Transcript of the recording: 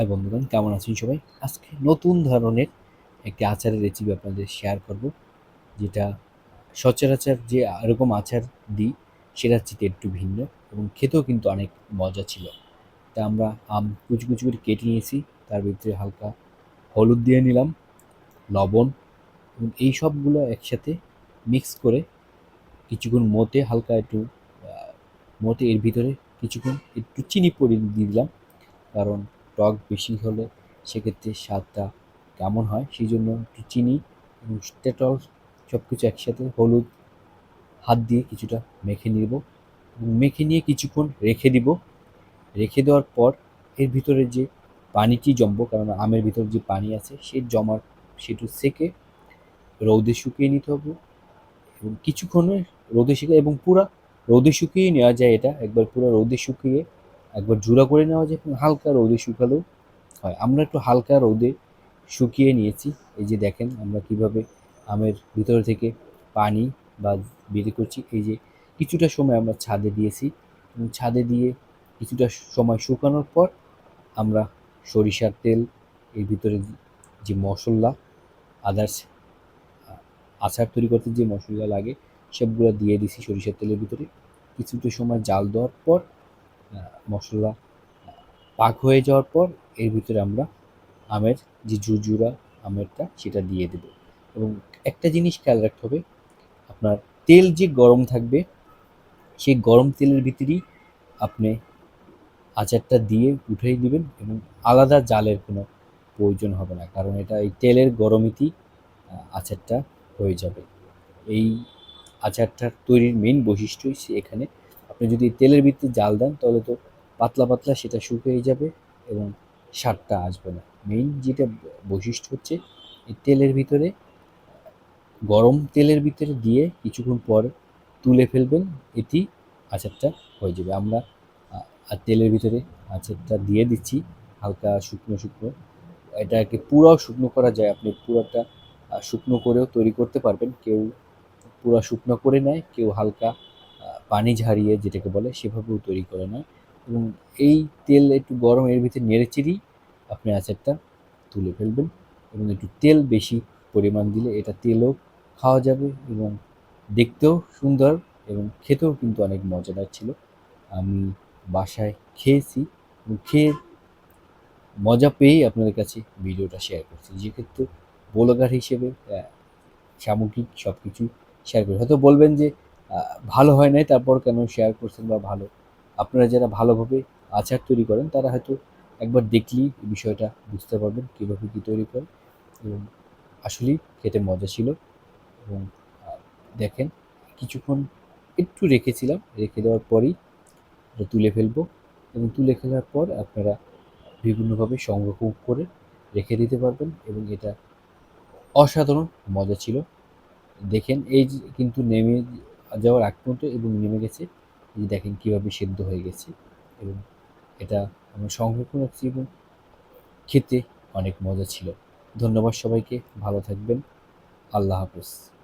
High বন্ধুগণ, কেমন আছেন সবাই? আজকে নতুন ধরনের একটি আচারের রেসিপি আপনাদের শেয়ার করব, যেটা সচরাচর যে এরকম আচার দিই সেটার চেয়ে একটু ভিন্ন এবং খেতেও কিন্তু অনেক মজা ছিল। তা আমরা আম কুচি কুচি করে কেটে নিয়েছি, তার ভিতরে হালকা হলুদ দিয়ে নিলাম, লবণ এবং এই সবগুলো একসাথে মিক্স করে কিছুক্ষণ মতে হালকা একটু মতে এর ভিতরে কিছুক্ষণ একটু চিনি পরি দিয়ে দিলাম, কারণ টক বেশি হলে সেক্ষেত্রে স্বাদটা কেমন হয়? সেই জন্য একটু চিনি এবং সব কিছু একসাথে হলুদ হাত দিয়ে কিছুটা মেখে নিব মেখে নিয়ে কিছুক্ষণ রেখে দিব। রেখে দেওয়ার পর এর ভিতরে যে পানিটি জমবো কারণ আমের ভিতরে যে পানি আছে সে জমার সেটু সেকে রৌদে শুকিয়ে নিতে হবে এবং কিছুক্ষণে রোদে শুকিয়ে এবং পুরা রোদে শুকিয়ে নেওয়া যায় এটা, একবার পুরো রোদে শুকিয়ে একবার জুড়া করে নেওয়া যায় এবং হালকা রোদে শুকালেও হয়। আমরা একটু হালকা রোদে শুকিয়ে নিয়েছি। এই যে দেখেন, আমরা কীভাবে আমের ভিতর থেকে পানি বা বের করছি। এই যে কিছুটা সময় আমরা ছাদে দিয়েছি। এবং ছাদে দিয়ে কিছুটা সময় শুকানোর পর আমরা সরিষার তেল, এর ভিতরে যে মশলা আদার্স আচার তৈরি করতে যে মশলা লাগে, সবগুলো দিয়ে দিছি সরিষার তেলের ভিতরে। কিছুটা সময় জাল দেওয়ার পর মশলা পাক হয়ে যাওয়ার পর এর ভিতরে আমরা আমের যে জুজুরা আমেরটা, সেটা দিয়ে দেব। এবং একটা জিনিস খেয়াল রাখতে হবে, আপনার তেল যে গরম থাকবে, সেই গরম তেলের ভিতরেই আপনি আচারটা দিয়ে উঠিয়ে দিবেন এবং আলাদা জালের কোনো প্রয়োজন হবে না, কারণ এটা এই তেলের গরমিতেই আচারটা হয়ে যাবে। এই আচারটার তৈরির মেইন বৈশিষ্ট্যই সে এখানে আপনি যদি তেলের ভিতরে জাল দেন, তাহলে তো পাতলা পাতলা সেটা শুকিয়ে যাবে এবং স্বাদটা আসবে না। মেইন যেটা বৈশিষ্ট্য হচ্ছে, এই তেলের ভিতরে, গরম তেলের ভিতরে দিয়ে কিছুক্ষণ পর তুলে ফেলবেন এটি আচারটা হয়ে যাবে। আমরা আর তেলের ভিতরে আচারটা দিয়ে দিচ্ছি, হালকা শুকনো শুকনো। এটাকে পুরাও শুকনো করা যায়, আপনি পুরোটা শুকনো করেও তৈরি করতে পারবেন। কেউ পুরো শুকনো করে নেয়, কেউ হালকা পানি ঝারিয়ে যেটাকে বলে সেভাবেও তৈরি করে নেয় এবং এই তেল একটু গরম এর ভিতরে নেড়ে নেড়েচেড়েই আপনি আচারটা তুলে ফেলবেন এবং একটু তেল বেশি পরিমাণ দিলে এটা তেলও খাওয়া যাবে এবং দেখতেও সুন্দর এবং খেতেও কিন্তু অনেক মজাদার ছিল। আমি বাসায় খেয়েছি এবং খেয়ে মজা পেয়েই আপনাদের কাছে ভিডিওটা শেয়ার করছি। যেক্ষেত্রে ব্লগার হিসেবে সামগ্রিক সব কিছু শেয়ার করি। হয়তো বলবেন যে ভালো হয় নাই, তারপর কেন শেয়ার করছেন বা ভালো? আপনারা যারা ভালোভাবে আচার তৈরি করেন, তারা হয়তো একবার দেখলেই বিষয়টা বুঝতে পারবেন কীভাবে কী তৈরি করেন। এবং আসলেই খেতে মজা ছিল। এবং দেখেন, কিছুক্ষণ একটু রেখেছিলাম, রেখে দেওয়ার পরেই তুলে ফেলব। এবং তুলে ফেলার পর আপনারা বিভিন্নভাবে সংরক্ষণ করে রেখে দিতে পারবেন এবং এটা অসাধারণ মজা ছিল। দেখেন, এই কিন্তু নেমে যাওয়ার আগ পর্যন্ত এবং নেমে গেছে। এই দেখেন কীভাবে সেদ্ধ হয়ে গেছে এবং এটা আমরা সংরক্ষণ রাখছি এবং খেতে অনেক মজা ছিল। ধন্যবাদ সবাইকে, ভালো থাকবেন। আল্লাহ হাফেজ।